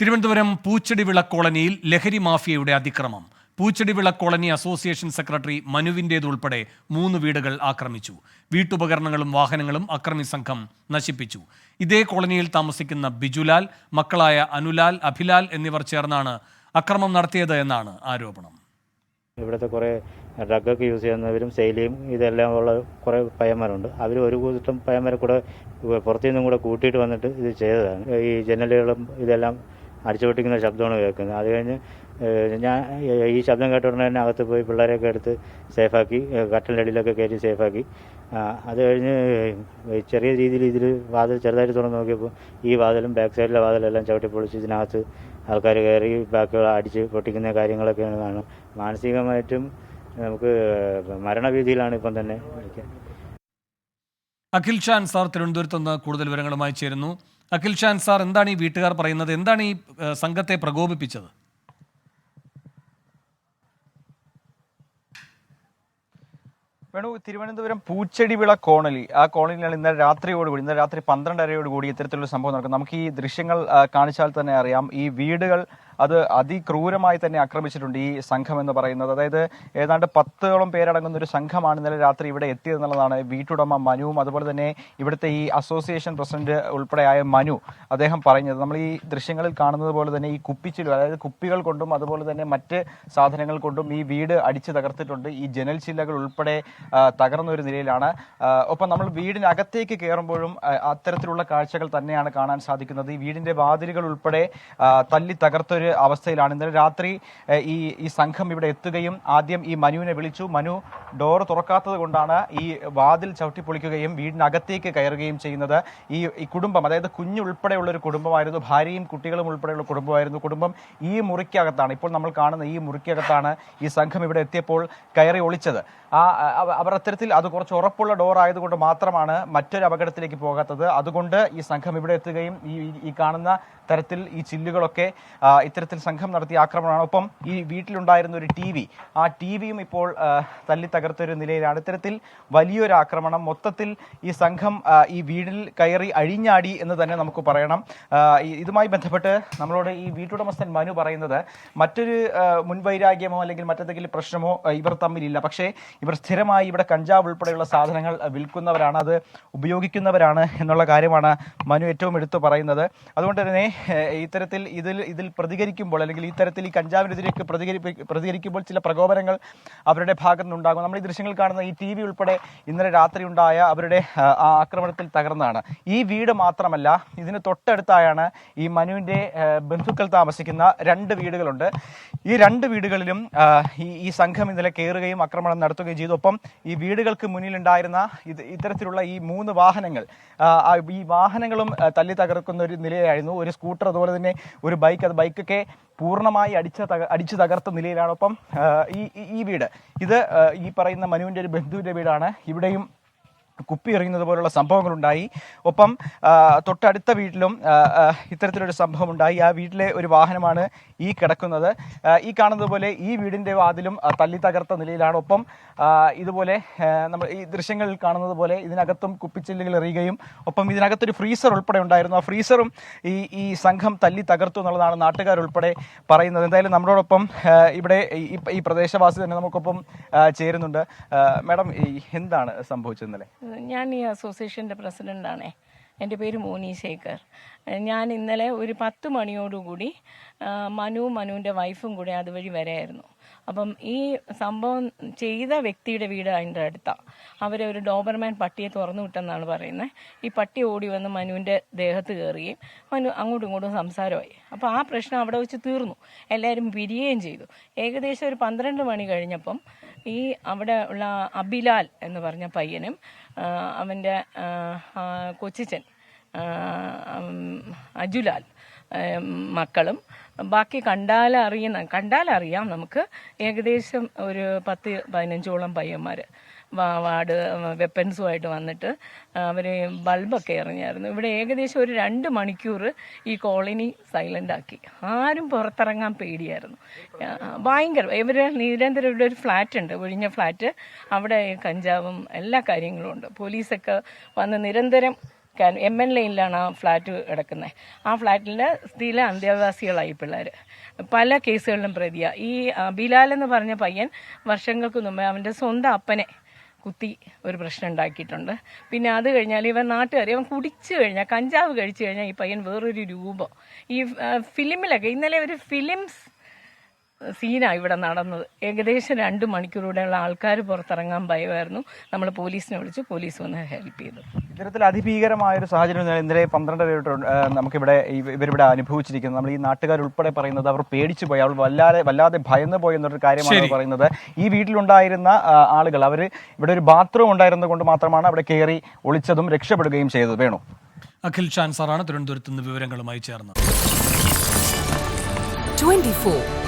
തിരുവനന്തപുരം പൂച്ചെടിവിള കോളനിയിൽ ലഹരി മാഫിയയുടെ അതിക്രമം. പൂച്ചെടിവിള കോളനി അസോസിയേഷൻ സെക്രട്ടറി മനുവിന്റേതുൾപ്പെടെ മൂന്ന് വീടുകൾ ആക്രമിച്ചു. വീട്ടുപകരണങ്ങളും വാഹനങ്ങളും അക്രമി സംഘം നശിപ്പിച്ചു. ഇതേ കോളനിയിൽ താമസിക്കുന്ന ബിജുലാൽ മക്കളായ അനുലാൽ അഭിലാൽ എന്നിവർ ചേർന്നാണ് അക്രമം നടത്തിയത് എന്നാണ് ആരോപണം. ഇവിടുത്തെ കുറേ ഡ്രഗൊക്കെ യൂസ് ചെയ്യുന്നവരും ശൈലിയും ഇതെല്ലാം ഉള്ള കുറേ പയ്യന്മാരുണ്ട്. അവർ ഒരു കൂട്ടം പയ്യന്മാരെ കൂടെ പുറത്തു നിന്നും കൂടെ കൂട്ടിയിട്ട് വന്നിട്ട് ഇത് ചെയ്തതാണ്. ഈ ജനലുകളും ഇതെല്ലാം അടിച്ചു പൊട്ടിക്കുന്ന ശബ്ദമാണ് കേൾക്കുന്നത്. അത് കഴിഞ്ഞ് ഞാൻ ഈ ശബ്ദം കേട്ട ഉടനെ തന്നെ അകത്ത് പോയി പിള്ളേരെയൊക്കെ എടുത്ത് സേഫാക്കി കട്ടിലിന്റെ അടിയിലൊക്കെ കയറ്റി സേഫാക്കി. അത് കഴിഞ്ഞ് ചെറിയ രീതിയിൽ ഇതിൽ വാതിൽ ചെറുതായിട്ട് തുറന്ന് നോക്കിയപ്പോൾ ഈ വാതിലും ബാക്ക് സൈഡിലെ വാതിലെല്ലാം ചവിട്ടി പൊളിച്ച് ഇതിനകത്ത് ആൾക്കാർ കയറി ബാക്കുകൾ അടിച്ച് പൊട്ടിക്കുന്ന കാര്യങ്ങളൊക്കെയാണ് കാണുന്നത് മാനസികമായിട്ടും നമുക്ക് മരണവീതിയിലാണ് ഇപ്പം തന്നെ അഖിൽ ഷാൻ സാർ തിരുവനന്തപുരത്ത് നിന്ന് കൂടുതൽ വിവരങ്ങളുമായി ചേരുന്നു. അഖിൽ ഷാൻ സാർ എന്താണ് ഈ വീട്ടുകാർ പറയുന്നത്? എന്താണ് ഈ സംഘത്തെ പ്രകോപിപ്പിച്ചത്? വേണു തിരുവനന്തപുരം പൂച്ചെടിവിള കോണലി ആ കോളനിയിലാണ് ഇന്നലെ രാത്രിയോടുകൂടി ഇന്നലെ രാത്രി പന്ത്രണ്ടരയോടുകൂടി ഇത്തരത്തിലുള്ള സംഭവം നടക്കുന്നത്. നമുക്ക് ഈ ദൃശ്യങ്ങൾ കാണിച്ചാൽ തന്നെ അറിയാം. ഈ വീടുകൾ അത് അതിക്രൂരമായി തന്നെ ആക്രമിച്ചിട്ടുണ്ട് ഈ സംഘം എന്ന് പറയുന്നത്. അതായത് ഏതാണ്ട് പത്തോളം പേരടങ്ങുന്ന ഒരു സംഘമാണ് ഇന്നലെ രാത്രി ഇവിടെ എത്തിയതെന്നുള്ളതാണ് വീട്ടുടമ മനുവും അതുപോലെ തന്നെ ഇവിടുത്തെ ഈ അസോസിയേഷൻ പ്രസിഡന്റ് ഉൾപ്പെടെയായ മനു അദ്ദേഹം പറഞ്ഞത്. നമ്മൾ ഈ ദൃശ്യങ്ങളിൽ കാണുന്നത് പോലെ തന്നെ ഈ കുപ്പിച്ചിൽ അതായത് കുപ്പികൾ കൊണ്ടും അതുപോലെ തന്നെ മറ്റ് സാധനങ്ങൾ കൊണ്ടും ഈ വീട് അടിച്ചു തകർത്തിട്ടുണ്ട്. ഈ ജനൽ ചില്ലകൾ ഉൾപ്പെടെ തകർന്ന ഒരു നിലയിലാണ്. ഒപ്പം നമ്മൾ വീടിനകത്തേക്ക് കയറുമ്പോഴും അത്തരത്തിലുള്ള കാഴ്ചകൾ തന്നെയാണ് കാണാൻ സാധിക്കുന്നത്. ഈ വീടിന്റെ വാതിലുകൾ ഉൾപ്പെടെ തല്ലി തകർത്തൊരു അവസ്ഥയിലാണ്. ഇന്നലെ രാത്രി ഈ ഈ സംഘം ഇവിടെ എത്തുകയും ആദ്യം ഈ മനുവിനെ വിളിച്ചു. മനു ഡോർ തുറക്കാത്തത് കൊണ്ടാണ് ഈ വാതിൽ ചവിട്ടിപ്പൊളിക്കുകയും വീടിനകത്തേക്ക് കയറുകയും ചെയ്യുന്നത്. ഈ ഈ കുടുംബം അതായത് കുഞ്ഞുൾപ്പെടെയുള്ള ഒരു കുടുംബമായിരുന്നു. ഭാര്യയും കുട്ടികളും ഉൾപ്പെടെയുള്ള കുടുംബമായിരുന്നു. കുടുംബം ഈ മുറിക്കകത്താണ്. ഇപ്പോൾ നമ്മൾ കാണുന്ന ഈ മുറിക്കകത്താണ് ഈ സംഘം ഇവിടെ എത്തിയപ്പോൾ കയറി ഒളിച്ചത്. ആ അവർ അത്തരത്തിൽ അത് കുറച്ച് ഉറപ്പുള്ള ഡോർ ആയതുകൊണ്ട് മാത്രമാണ് മറ്റൊരു അപകടത്തിലേക്ക് പോകാത്തത്. അതുകൊണ്ട് ഈ സംഘം ഇവിടെ എത്തുകയും ഈ ഈ- കാണുന്ന തരത്തിൽ ഈ ചില്ലുകളൊക്കെ ഇത്തരത്തിൽ സംഘം നടത്തിയ ആക്രമണമാണ്. ഒപ്പം ഈ വീട്ടിലുണ്ടായിരുന്ന ഒരു ടി വി ആ ടി വിയും ഇപ്പോൾ തല്ലി തകർത്തൊരു നിലയിലാണ്. ഇത്തരത്തിൽ വലിയൊരു ആക്രമണം. മൊത്തത്തിൽ ഈ സംഘം ഈ വീടിൽ കയറി അഴിഞ്ഞാടി എന്ന് തന്നെ നമുക്ക് പറയണം. ഇതുമായി ബന്ധപ്പെട്ട് നമ്മളോട് ഈ വീട്ടുടമസ്ഥൻ മനു പറയുന്നത് മറ്റൊരു മുൻവൈരാഗ്യമോ അല്ലെങ്കിൽ മറ്റെന്തെങ്കിലും പ്രശ്നമോ ഇവർ തമ്മിലില്ല. പക്ഷേ ഇവർ സ്ഥിരമായി ഇവിടെ കഞ്ചാവ് ഉൾപ്പെടെയുള്ള സാധനങ്ങൾ വിൽക്കുന്നവരാണ്. അത് ഉപയോഗിക്കുന്നവരാണ് എന്നുള്ള കാര്യമാണ് മനു ഏറ്റവും എടുത്തു പറയുന്നത്. അതുകൊണ്ട് തന്നെ ഇത്തരത്തിൽ ഇതിൽ ഇതിൽ പ്രതികരിക്കുമ്പോൾ അല്ലെങ്കിൽ ഇത്തരത്തിൽ ഈ കഞ്ചാവിനെതിരേക്ക് പ്രതികരി പ്രതികരിക്കുമ്പോൾ ചില പ്രകോപനങ്ങൾ അവരുടെ ഭാഗത്തു നിന്നുണ്ടാകും നമ്മൾ ഈ ദൃശ്യങ്ങൾ കാണുന്ന ഈ ടി വി ഉൾപ്പെടെ ഇന്നലെ രാത്രി ഉണ്ടായ അവരുടെ ആക്രമണത്തിൽ തകർന്നതാണ് ഈ വീട് മാത്രമല്ല ഇതിന് തൊട്ടടുത്തായാണ് ഈ മനുവിന്റെ ബന്ധുക്കൾ താമസിക്കുന്ന രണ്ട് വീടുകളുണ്ട്. ഈ രണ്ട് വീടുകളിലും ഈ സംഘം ഇന്നലെ കയറുകയും ആക്രമണം നടത്തുകയും ചെയ്തു. ഒപ്പം ഈ വീടുകൾക്ക് മുന്നിലുണ്ടായിരുന്ന ഇത് ഇത്തരത്തിലുള്ള ഈ മൂന്ന് വാഹനങ്ങൾ ഈ വാഹനങ്ങളും തല്ലി തകർക്കുന്ന ഒരു നിലയായിരുന്നു. ഒരു സ്കൂട്ടർ അതുപോലെ തന്നെ ഒരു ബൈക്ക് അത് ബൈക്കൊക്കെ പൂർണമായി അടിച്ച തക അടിച്ചു തകർത്ത നിലയിലാണ്. ഒപ്പം ഈ- ഈ വീട് ഇത് ഈ പറയുന്ന മനുവിന്റെ ഒരു ബന്ധുവിന്റെ വീടാണ്. ഇവിടെയും കുപ്പി എറിയുന്നത് പോലുള്ള സംഭവങ്ങളുണ്ടായി. ഒപ്പം തൊട്ടടുത്ത വീട്ടിലും ഇത്തരത്തിലൊരു സംഭവം ഉണ്ടായി ആ വീട്ടിലെ ഒരു വാഹനമാണ് ഈ കിടക്കുന്നത്. ഈ കാണുന്നത് പോലെ ഈ വീടിന്റെ വാതിലും തല്ലി തകർത്ത നിലയിലാണ്. ഒപ്പം ഇതുപോലെ നമ്മൾ ഈ ദൃശ്യങ്ങളിൽ കാണുന്നത് പോലെ ഇതിനകത്തും കുപ്പിച്ചില്ലുകൾ എറിയുകയും ഒപ്പം ഇതിനകത്തൊരു ഫ്രീസർ ഉൾപ്പെടെ ഉണ്ടായിരുന്നു. ആ ഫ്രീസറും ഈ ഈ സംഘം തല്ലി തകർത്തു എന്നുള്ളതാണ് നാട്ടുകാരുൾപ്പെടെ പറയുന്നത്. എന്തായാലും നമ്മളോടൊപ്പം ഇവിടെ ഈ പ്രദേശവാസി തന്നെ നമുക്കൊപ്പം ചേരുന്നുണ്ട്. മാഡം എന്താണ് സംഭവിച്ചത് ഇന്നലെ? ഞാൻ ഈ അസോസിയേഷന്റെ പ്രസിഡന്റാണേ. എന്റെ പേര് മോനി ശേഖർ. ഞാൻ ഇന്നലെ ഒരു പത്ത് മണിയോടുകൂടി മനു മനുവും മനുവിന്റെ വൈഫും കൂടെ അതുവഴി വരെയായിരുന്നു അപ്പം ഈ സംഭവം ചെയ്ത വ്യക്തിയുടെ വീട് അതിന്റെ അടുത്താണ് അവരെ ഒരു ഡോബർമാൻ പട്ടിയെ തുറന്നു വിട്ടെന്നാണ് പറയുന്നത്. ഈ പട്ടി ഓടി വന്ന് മനുവിന്റെ ദേഹത്ത് കയറുകയും മനു അങ്ങോട്ടും ഇങ്ങോട്ടും സംസാരമായി. അപ്പോൾ ആ പ്രശ്നം അവിടെ വെച്ച് തീർന്നു. എല്ലാവരും പിരിയുകയും ചെയ്തു. ഏകദേശം ഒരു പന്ത്രണ്ട് മണി കഴിഞ്ഞപ്പം ഈ അവിടെ ഉള്ള അബിലാൽ എന്ന് പറഞ്ഞ പയ്യനും അവന്റെ കൊച്ചിച്ചൻ അജുലാൽ മക്കളും ബാക്കി കണ്ടാൽ അറിയുന്ന കണ്ടാൽ അറിയാം നമുക്ക്. ഏകദേശം ഒരു പത്ത് പതിനഞ്ചോളം പയ്യന്മാർ വാർഡ് വെപ്പൻസുമായിട്ട് വന്നിട്ട് അവർ ബൾബൊക്കെ എറിഞ്ഞായിരുന്നു. ഇവിടെ ഏകദേശം ഒരു രണ്ട് മണിക്കൂർ ഈ കോളനി സൈലന്റ് ആക്കി ആരും പുറത്തിറങ്ങാൻ പേടിയായിരുന്നു. ഭയങ്കര ഇവർ നിരന്തരം ഇവിടെ ഒരു ഫ്ലാറ്റ് ഉണ്ട് ഒഴിഞ്ഞ ഫ്ലാറ്റ്. അവിടെ കഞ്ചാവും എല്ലാ കാര്യങ്ങളും ഉണ്ട്. പോലീസൊക്കെ വന്ന് നിരന്തരം എം എൻ ലൈനിലാണ് ആ ഫ്ലാറ്റ് കിടക്കുന്നത്. ആ ഫ്ലാറ്റിലെ സ്ഥിര അന്തേവാസികളായി പിള്ളേർ പല കേസുകളിലും പ്രതിയാ. ഈ ബിലാൽ എന്ന് പറഞ്ഞ പയ്യൻ വർഷങ്ങൾക്ക് മുമ്പ് അവന്റെ സ്വന്തം അപ്പനെ കുത്തി ഒരു പ്രശ്നം ഉണ്ടാക്കിയിട്ടുണ്ട്. പിന്നെ അത് കഴിഞ്ഞാൽ ഇവൻ നാട്ടുകാർ ഇവൻ കുടിച്ചു കഴിഞ്ഞാൽ കഞ്ചാവ് കഴിച്ചു കഴിഞ്ഞാൽ ഈ പയ്യൻ വേറൊരു രൂപം. ഈ ഫിലിമിലൊക്കെ ഇന്നലെ ഒരു ഫിലിംസ് സീനാണ് ഇവിടെ നടന്നത്. ഏകദേശം രണ്ട് മണിക്കൂറൂടെയുള്ള ആൾക്കാർ പുറത്തിറങ്ങാൻ ഭയമായിരുന്നു. നമ്മൾ പോലീസിനെ വിളിച്ച് പോലീസ് വന്ന് ഹെൽപ്പ് ചെയ്തു. ഇത്തരത്തിൽ അതിഭീകരമായ ഒരു സാഹചര്യം ഇന്നലെ- പന്ത്രണ്ട് ആ, നമുക്കിവിടെ ഇവ- ഇവരിവിടെ അനുഭവിച്ചിരിക്കുന്നത് നമ്മൾ ഈ നാട്ടുകാർ ഉൾപ്പെടെ പറയുന്നത് അവർ പേടിച്ചു പോയി. അവർ വല്ലാതെ വല്ലാതെ ഭയന്നു പോയി എന്നൊരു കാര്യമാണ് പറയുന്നത്. ഈ വീട്ടിലുണ്ടായിരുന്ന ആളുകൾ അവർ ഇവിടെ ഒരു ബാത്റൂം ഉണ്ടായിരുന്നത് കൊണ്ട് മാത്രമാണ് അവിടെ കയറി ഒളിച്ചതും രക്ഷപ്പെടുകയും ചെയ്തത്. വേണു? അഖിൽ ഷാൻ സാറാണ് തിരുവനന്തപുരത്ത് നിന്ന് വിവരങ്ങളുമായി ചേർന്നത്. Twenty four